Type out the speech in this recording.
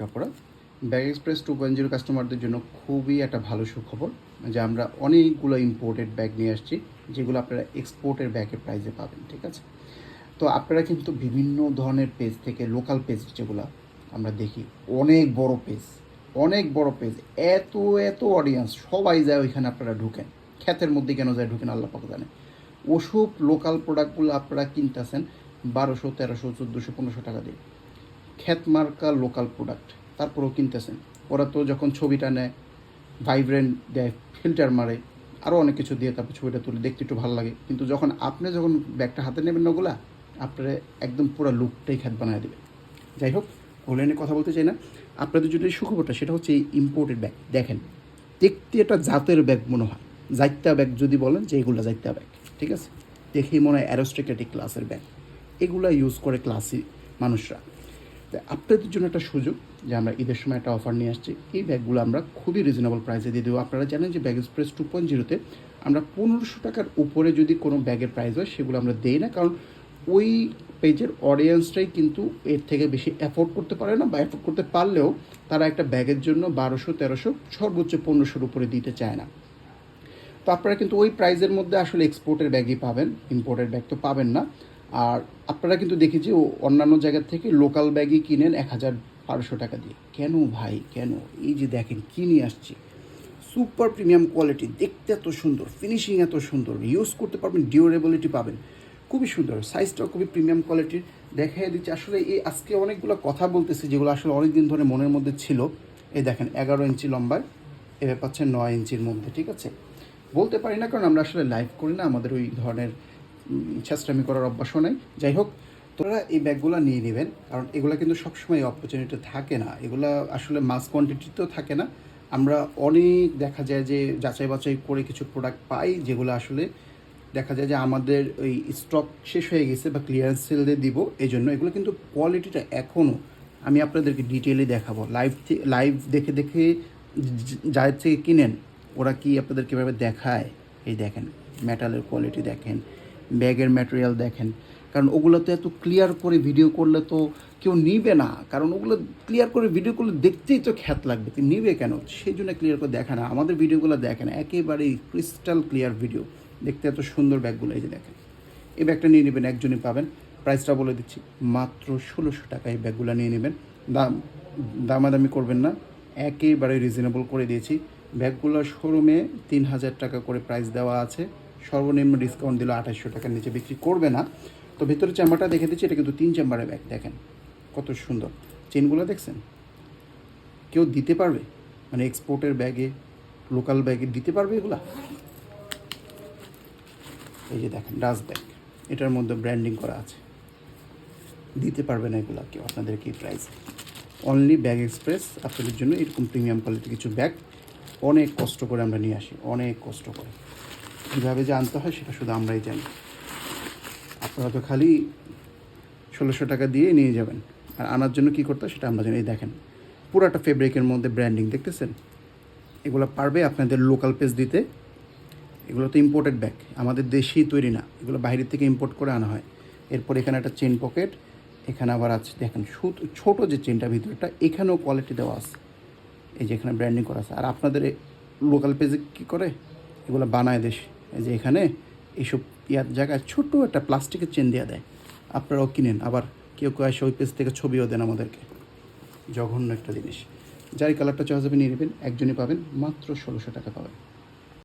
কাপড়া। Bag express two point zero কাস্টমারদের জন্য খুবই একটা ভালো সুখবর, যে আমরা অনেকগুলো ইম্পোর্টেড ব্যাগ নিয়ে আসছি, যেগুলো আপনারা এক্সপোর্টের ব্যাগের প্রাইসে পাবেন, ঠিক আছে? তো আপনারা কিন্তু বিভিন্ন ধরনের পেজ থেকে লোকাল পেজ যেগুলো আমরা দেখি, অনেক বড় পেজ অনেক বড় পেজ এত এত অডিয়েন্স সবাই যায় ওইখানে আপনারা ঢুকেন খ্যাতের মধ্যে কেন যায় ঢুকেন আল্লাহ পাক জানে। ওসব লোকাল প্রোডাক্টগুলো আপনারা কিনতেছেন বারোশো, তেরোশো, চোদ্দোশো, পনেরোশো টাকা দিয়ে। খ্যাতমার্কা লোকাল প্রোডাক্ট তারপরেও কিনতেছেন। ওরা তো যখন ছবিটা নেয় ভাইব্রেন্ট দেয় ফিল্টার মারে, আরও অনেক কিছু দিয়ে তারপর ছবিটা তুলে, দেখতে একটু ভালো লাগে। কিন্তু যখন আপনি যখন ব্যাগটা হাতে নেবেন ওগুলা, আপনারা একদম পুরো লুকটাই খ্যাত বানিয়ে দেবে যাই হোক ওগুলো নিয়ে কথা বলতে চাই না। আপনাদের এই সুখবরটা, সেটা হচ্ছে এই ইম্পোর্টেড ব্যাগ দেখেন, দেখতে একটা জাতের ব্যাগ মনে হয়। জাইত্যা ব্যাগ যদি বলেন যে এগুলো জাইত্যা ব্যাগ ঠিক আছে? দেখেই মনে হয় অ্যারোস্টিকেটিক ক্লাসের ব্যাগ এগুলো ইউজ করে ক্লাসি মানুষরা। আপনাদের জন্য একটা সুযোগ যে আমরা ঈদের সময় একটা অফার নিয়ে আসছি। এই ব্যাগগুলো আমরা খুবই রিজনেবল প্রাইসে দিয়ে দেবো। আপনারা জানেন যে ব্যাগ এক্সপ্রেস টু পয়েন্ট জিরোতে আমরা পনেরোশো টাকার উপরে যদি কোনো ব্যাগের প্রাইস হয়, সেগুলো আমরা দেই না। কারণ ওই পেজের অডিয়েন্সটাই কিন্তু এর থেকে বেশি অ্যাফোর্ড করতে পারে না বা অ্যাফোর্ড করতে পারলেও তারা একটা ব্যাগের জন্য বারোশো, তেরোশো সর্বোচ্চ পনেরোশোর উপরে দিতে চায় না। তো আপনারা কিন্তু ওই প্রাইজের মধ্যে আসলে এক্সপোর্টের ব্যাগই পাবেন। ইম্পোর্টের ব্যাগ তো পাবেন না। আর আপনারা কিন্তু দেখি যে ও অন্যান্য জায়গা থেকে লোকাল ব্যাগই কিনেন এক হাজার বারোশো টাকা দিয়ে। কেন ভাই? কেন? এই যে দেখেন কী নিয়ে আসছি। সুপার প্রিমিয়াম কোয়ালিটি দেখতে এত সুন্দর ফিনিশিং এত সুন্দর ইউজ করতে পারবেন ডিউরেবিলিটি পাবেন। খুবই সুন্দর সাইজটাও খুবই প্রিমিয়াম কোয়ালিটির দেখাই দিচ্ছে, আসলে এই আজকে অনেকগুলো কথা বলতেছি, যেগুলো আসলে অনেক দিন ধরে মনের মধ্যে ছিল। এই দেখেন, এগারো ইঞ্চি লম্বায় এবার পাচ্ছেন নয় ইঞ্চির মধ্যে, ঠিক আছে? বলতে পারি না, কারণ আমরা আসলে লাইভ করি না, আমাদের ওই ধরনের চেষ্টামি করার অভ্যাসও নেই। যাই হোক, তোরা এই ব্যাগগুলো নিয়ে নেবেন, কারণ এগুলো কিন্তু সবসময় অপরচুনিটি থাকে না। এগুলো আসলে মাস কোয়ান্টিটিতেও থাকে না। আমরা অনেক দেখা যায় যে যাচাই বাছাই করে কিছু প্রোডাক্ট পাই, যেগুলো আসলে দেখা যায় যে আমাদের ওই স্টক শেষ হয়ে গেছে বা ক্লিয়ারেন্স সেলে দিব এই জন্য এগুলো কিন্তু কোয়ালিটিটা এখনও আমি আপনাদেরকে ডিটেলে দেখাবো। লাইভ লাইভ দেখে দেখে যাদের থেকে কিনেন, ওরা কি আপনাদের কীভাবে দেখায়? এই দেখেন মেটালের কোয়ালিটি দেখেন। ব্যাগের ম্যাটেরিয়াল দেখেন। কারণ ওগুলো তো এত ক্লিয়ার করে ভিডিও করলে তো কেউ নিবে না। কারণ ওগুলো ক্লিয়ার করে ভিডিও করলে দেখতেই তো খ্যাত লাগবে। তো নিবে কেন? সেই জন্য ক্লিয়ার করে দেখে না। আমাদের ভিডিওগুলো দেখে না। একেবারেই ক্রিস্টাল ক্লিয়ার ভিডিও দেখতে এত সুন্দর ব্যাগগুলো এই যে দেখেন। এই ব্যাগটা নিয়ে নেবেন, একজনই পাবেন। প্রাইসটা বলে দিচ্ছি, মাত্র ষোলোশো টাকা এই ব্যাগগুলো নিয়ে নেবেন। দাম, দামাদামি করবেন না। একেবারে রিজনেবল করে দিয়েছি। ব্যাগগুলো শোরুমে তিন হাজার টাকা করে প্রাইস দেওয়া আছে। সর্বনিম্ন ডিসকাউন্ট দিলে আঠাশশো টাকার নিচে বিক্রি করবে না। তো ভিতরে চাম্বারটা দেখে দিচ্ছি, এটা কিন্তু তিন চাম্বারের ব্যাগ দেখেন। কত সুন্দর। চেনগুলো দেখছেন? কেউ দিতে পারবে? মানে এক্সপোর্টের ব্যাগে লোকাল ব্যাগে দিতে পারবে এগুলা? এই যে দেখেন ডাস ব্যাগ এটার মধ্যে ব্র্যান্ডিং করা আছে। দিতে পারবে না এগুলা কেউ, আপনাদেরকে এই প্রাইস অনলি ব্যাগ এক্সপ্রেস আপনাদের জন্য এরকম প্রিমিয়াম কোয়ালিটি কিছু ব্যাগ অনেক কষ্ট করে আমরা নিয়ে আসি, অনেক কষ্ট করে। কীভাবে যে আনতে হয় সেটা শুধু আমরাই জানি। আপনারা তো খালি ষোলোশো টাকা দিয়ে নিয়ে যাবেন। আর আনার জন্য কী করতে সেটা আমরা জানি। দেখেন, পুরাটা ফেব্রিকের মধ্যে ব্র্যান্ডিং, দেখতেছেন? এগুলো পারবে আপনাদের লোকাল পেজ দিতে। এগুলো তো ইম্পোর্টেড ব্যাগ আমাদের দেশেই তৈরি না। এগুলো বাইরের থেকে ইম্পোর্ট করে আনা হয়। এরপর এখানে একটা চেন পকেট এখানে আবার আছে, দেখেন, ছোট যে চেনটা ভিতরটা, এখানেও কোয়ালিটি দেওয়া আছে। এই যে এখানে ব্র্যান্ডিং করা আছে। আর আপনাদের লোকাল পেজে কী করে? এগুলো বানায় দেশ। যে এখানে এইসব ইয়ার জায়গায় ছোট একটা প্লাস্টিকের চেন দেওয়া দেয়। আপনারাও কিনেন, আবার কেউ কেউ আসে ওই পেজ থেকে ছবিও দেন আমাদেরকে। জঘন্য একটা জিনিস। যার কালারটা চয়েস হবে নিয়ে নেবেন, একজনই পাবেন, মাত্র ষোলোশো টাকা পাবেন।